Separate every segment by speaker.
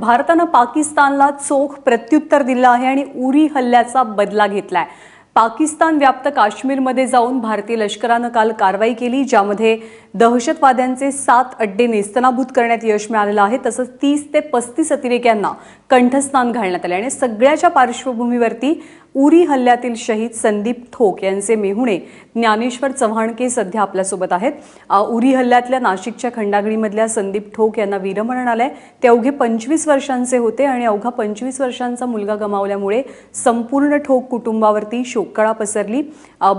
Speaker 1: भारतानं पाकिस्तानला चोख प्रत्युत्तर दिलं आहे आणि उरी हल्ल्याचा बदला घेतलाय. पाकिस्तान व्याप्त काश्मीरमध्ये जाऊन भारतीय लष्करानं काल कारवाई केली ज्यामध्ये दहशतवाद्यांचे सात अड्डे नेस्तनाभूत करण्यात यश मिळालेलं आहे तसंच तीस ते पस्तीस अतिरेक्यांना कंठस्नान घालण्यात आले आणि सगळ्याच्या पार्श्वभूमीवरती उरी हल्ल्यातील शहीद संदीप ठोक यांचे मेहुणे ज्ञानेश्वर चव्हाणके सध्या आपल्यासोबत आहेत. उरी हल्ल्यातल्या नाशिकच्या खंडागडीमधल्या संदीप ठोक यांना वीरमरण आलंय. ते अवघे पंचवीस वर्षांचे होते आणि अवघा पंचवीस वर्षांचा मुलगा गमावल्यामुळे संपूर्ण ठोक कुटुंबावरती शोककळा पसरली.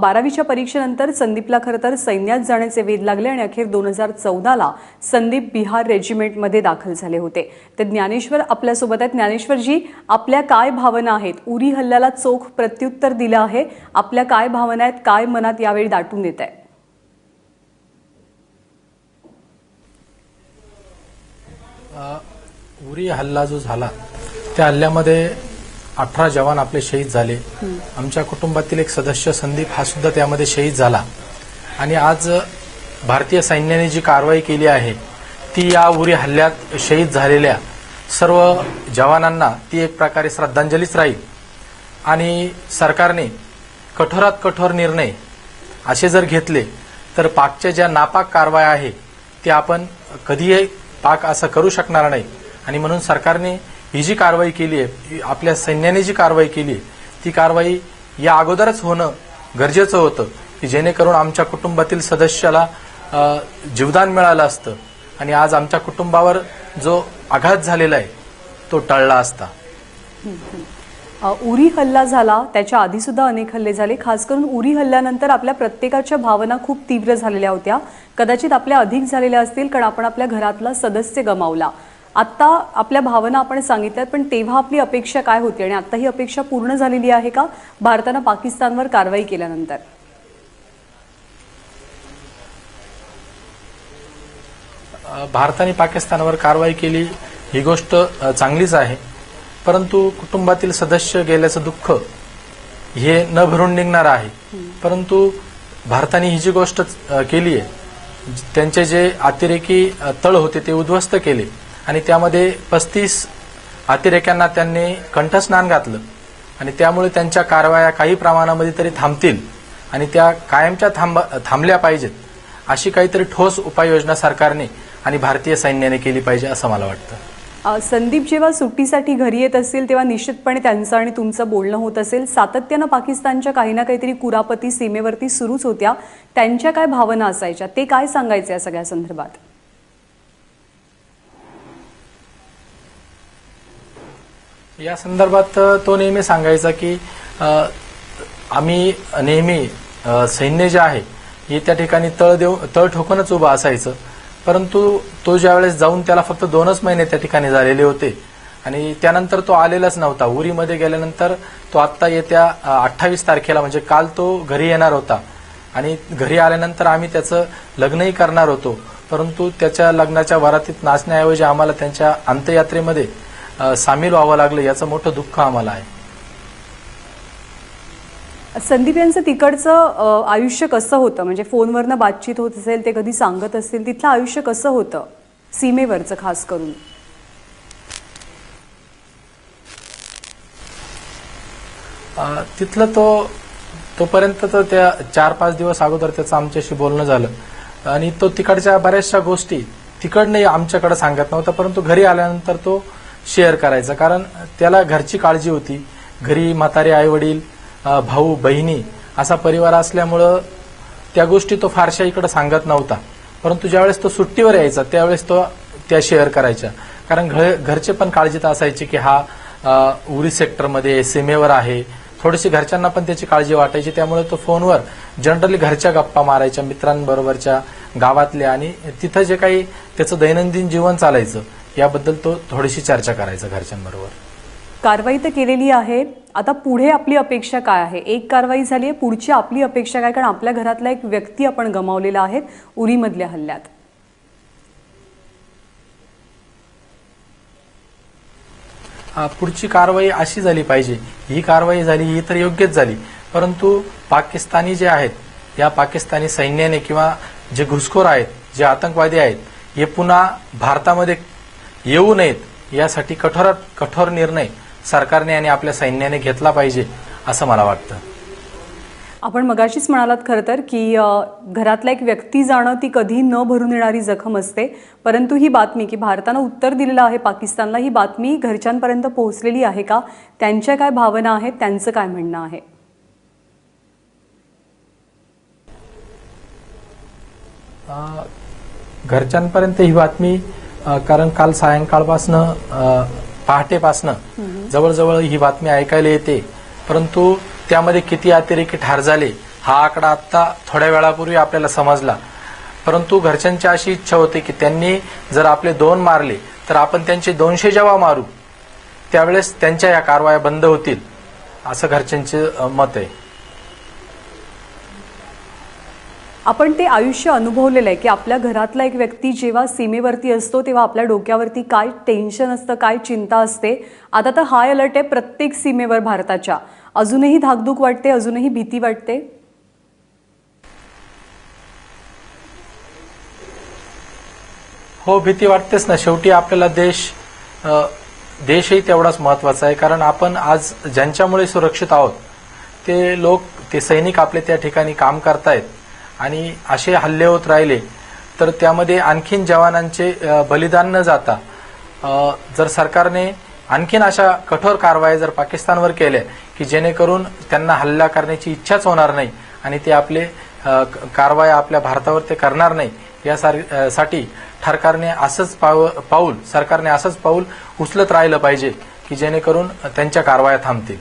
Speaker 1: बारावीच्या परीक्षेनंतर संदीपला खरं तर सैन्यात जाण्याचे वेध लागले आणि अखेर दोन हजार चौदाला संदीप बिहार रेजिमेंटमध्ये दाखल झाले होते. तर ज्ञानेश्वर आपल्यासोबत आहेत. ज्ञानेश्वरजी आपल्या काय भावना आहेत? उरी हल्ल्याला चोख प्रत्युत्तर दिलं आहे. आपल्या काय भावना आहेत काय मनात यावेळी दाटून येत आहे?
Speaker 2: उरी हल्ला जो झाला त्या हल्ल्यामध्ये अठरा जवान आपले शहीद झाले. आमच्या कुटुंबातील एक सदस्य संदीप हा सुद्धा त्यामध्ये शहीद झाला. आणि आज भारतीय सैन्याने जी कारवाई केली आहे ती या उरी हल्ल्यात शहीद झालेल्या सर्व जवानांना ती एक प्रकारे श्रद्धांजलीच राहील. आणि सरकारने कठोरात कठोर निर्णय असे जर घेतले तर पाकच्या ज्या नापाक कारवाई आहे ते आपण कधीही पाक असं करू शकणार नाही. आणि म्हणून सरकारने ही जी कारवाई केली आहे आपल्या सैन्याने जी कारवाई केली आहे ती कारवाई या अगोदरच होणं गरजेचं होतं की जेणेकरून आमच्या कुटुंबातील सदस्याला जीवदान मिळालं असतं. आणि आज आमच्या कुटुंबावर जो आघात झालेला आहे तो टळला असता.
Speaker 1: उरी हल्ला झाला त्याच्या आधीसुद्धा अनेक हल्ले झाले. खास करून उरी हल्ल्यानंतर आपल्या प्रत्येकाच्या भावना खूप तीव्र झालेल्या होत्या. कदाचित आपल्या अधिक झालेल्या असतील कारण आपण आपल्या घरातला सदस्य गमावला. आत्ता आपल्या भावना आपण सांगितल्यात पण तेव्हा आपली अपेक्षा काय होती? आणि आत्ता ही अपेक्षा पूर्ण झालेली आहे का? भारतानं पाकिस्तानवर कारवाई केल्यानंतर.
Speaker 2: भारताने पाकिस्तानवर कारवाई केली ही गोष्ट चांगलीच आहे. परंतु कुटुंबातील सदस्य गेल्याचं दुःख हे न भरून निघणार आहे. परंतु भारताने ही जी गोष्ट केली आहे त्यांचे जे अतिरेकी तळ होते ते उद्ध्वस्त केले आणि त्यामध्ये पस्तीस अतिरेक्यांना त्यांनी कंठस्नान घातलं आणि त्यामुळे त्यांच्या कारवाया काही प्रमाणामध्ये तरी थांबतील आणि त्या कायमच्या थांब थांबल्या पाहिजेत अशी काहीतरी ठोस उपाययोजना सरकारने आणि भारतीय सैन्याने केली पाहिजे असं मला वाटतं.
Speaker 1: संदीप जेव्हा सुट्टीसाठी घरी येत असेल तेव्हा निश्चितपणे त्यांचं आणि तुमचं बोलणं होत असेल. सातत्यानं पाकिस्तानच्या काही ना काहीतरी कुरापती सीमेवरती सुरूच होत्या. त्यांच्या काय भावना असायच्या? ते काय सांगायचे या सगळ्या संदर्भात?
Speaker 2: या संदर्भात तो नेहमी सांगायचा की आम्ही नेहमी सैन्य जे आहे हे त्या ठिकाणी तळ देऊ तळ ठोकूनच उभं असायचं. परंतु तो ज्यावेळेस जाऊन त्याला फक्त दोनच महिने त्या ठिकाणी झालेले होते आणि त्यानंतर तो आलेलाच नव्हता. उरीमध्ये गेल्यानंतर तो आत्ता येत्या अठ्ठावीस तारखेला म्हणजे काल तो घरी येणार होता. आणि घरी आल्यानंतर आम्ही त्याचं लग्नही करणार होतो. परंतु त्याच्या लग्नाच्या वरातीत नाचण्याऐवजी आम्हाला त्यांच्या अंत्ययात्रेमध्ये सामील व्हावं लागलं. याचं मोठं दुःख आम्हाला आहे.
Speaker 1: संदीप यांचं तिकडचं आयुष्य कसं होतं? म्हणजे फोनवरनं बातचीत होत असेल ते कधी सांगत असतील तिथलं आयुष्य कसं होतं? सीमेवरचं खास करून.
Speaker 2: तिथलं तो तोपर्यंत तर त्या चार पाच दिवस अगोदर त्याचं आमच्याशी बोलणं झालं. आणि तो तिकडच्या बऱ्याचशा गोष्टी तिकडनं आमच्याकडे सांगत नव्हता परंतु घरी आल्यानंतर तो शेअर करायचा. कारण त्याला घरची काळजी होती. घरी म्हातारे आई वडील भाऊ बहिणी असा परिवार असल्यामुळं त्या गोष्टी तो फारशा इकडे सांगत नव्हता. परंतु ज्यावेळेस तो सुट्टीवर यायचा त्यावेळेस तो त्या शेअर करायच्या. कारण घरचे पण काळजीत असायचे की हा उरी सेक्टरमध्ये सीमेवर आहे. थोडीशी घरच्यांना पण त्याची काळजी वाटायची. त्यामुळे तो फोनवर जनरली घरच्या गप्पा मारायच्या मित्रांबरोबरच्या गावातल्या आणि तिथं जे काही त्याचं दैनंदिन जीवन चालायचं याबद्दल तो थोडीशी चर्चा करायचा घरच्यांबरोबर.
Speaker 1: कारवाई तर केलेली आहे. आता पुढे आपली अपेक्षा काय आहे? एक कारवाई झाली आहे पुढची आपली अपेक्षा काय? कारण आपल्या घरातला एक व्यक्ती आपण गमावलेला आहे उरीमधल्या हल्ल्यात.
Speaker 2: पुढची कारवाई अशी झाली पाहिजे. ही कारवाई झाली ही तर योग्यच झाली. परंतु पाकिस्तानी जे आहेत या पाकिस्तानी सैन्याने किंवा जे घुसखोर आहेत जे आतंकवादी आहेत हे पुन्हा भारतामध्ये येऊ नयेत यासाठी कठोरात कठोर निर्णय सरकारने आणि आपल्या सैन्याने घेतला पाहिजे असं मला वाटतं.
Speaker 1: आपण मगाशीच म्हणालात खरं तर की घरातला एक व्यक्ती जाणं ती कधी न भरून येणारी जखम असते. परंतु ही बातमी की भारतानं उत्तर दिलेलं आहे पाकिस्तानला ही बातमी घरच्यांपर्यंत पोहोचलेली आहे का? त्यांच्या काय भावना आहेत? त्यांचं काय म्हणणं आहे?
Speaker 2: घरच्यांपर्यंत ही बातमी कारण काल सायंकाळपासनं पहाटेपासनं जवळजवळ ही बातमी ऐकायला येते. परंतु त्यामध्ये किती अतिरेकी ठार झाले हा आकडा आता थोड्या वेळापूर्वी आपल्याला समजला. परंतु घरच्यांची अशी इच्छा होती की त्यांनी जर आपले दोन मारले तर आपण त्यांचे दोनशे जेव्हा मारू. त्यावेळेस त्यांच्या या कारवाया बंद होतील असं घरच्यांचे मत आहे.
Speaker 1: आपण ते आयुष्य अनुभवलेलं आहे की आपल्या घरातला एक व्यक्ती जेव्हा सीमेवरती असतो तेव्हा आपल्या डोक्यावरती काय टेन्शन असतं काय चिंता असते? आता तर हाय अलर्ट आहे प्रत्येक सीमेवर भारताच्या. अजूनही धाकधूक वाटते अजूनही भीती वाटते?
Speaker 2: हो भीती वाटतेच ना. शेवटी आपल्याला देश देशही तेवढाच महत्त्वाचा आहे. कारण आपण आज ज्यांच्यामुळे सुरक्षित आहोत ते लोक ते सैनिक आपले त्या ठिकाणी काम करतायत. आणि असे हल्ले होत राहिले तर त्यामध्ये आणखीन जवानांचे बलिदान न जाता जर सरकारने आणखीन अशा कठोर कारवाया जर पाकिस्तानवर केल्या की जेणेकरून त्यांना हल्ला करण्याची इच्छाच होणार नाही आणि ते आपले क- कारवाया आपल्या भारतावर ते करणार नाही यासाठी ठरकारने असंच पाव- पाऊल सरकारने असंच पाऊल उचलत राहिलं पाहिजे की जेणेकरून त्यांच्या कारवाया थांबतील.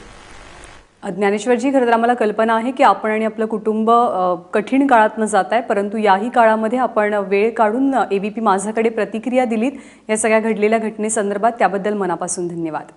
Speaker 1: ज्ञानेश्वरजी खरं तर आम्हाला कल्पना आहे की आपण आणि आपलं कुटुंब कठीण काळातनं जात आहे परंतु याही काळामध्ये आपण वेळ काढून ए बी पी माझ्याकडे प्रतिक्रिया दिलीत या सगळ्या घडलेल्या घटनेसंदर्भात. त्याबद्दल मनापासून धन्यवाद.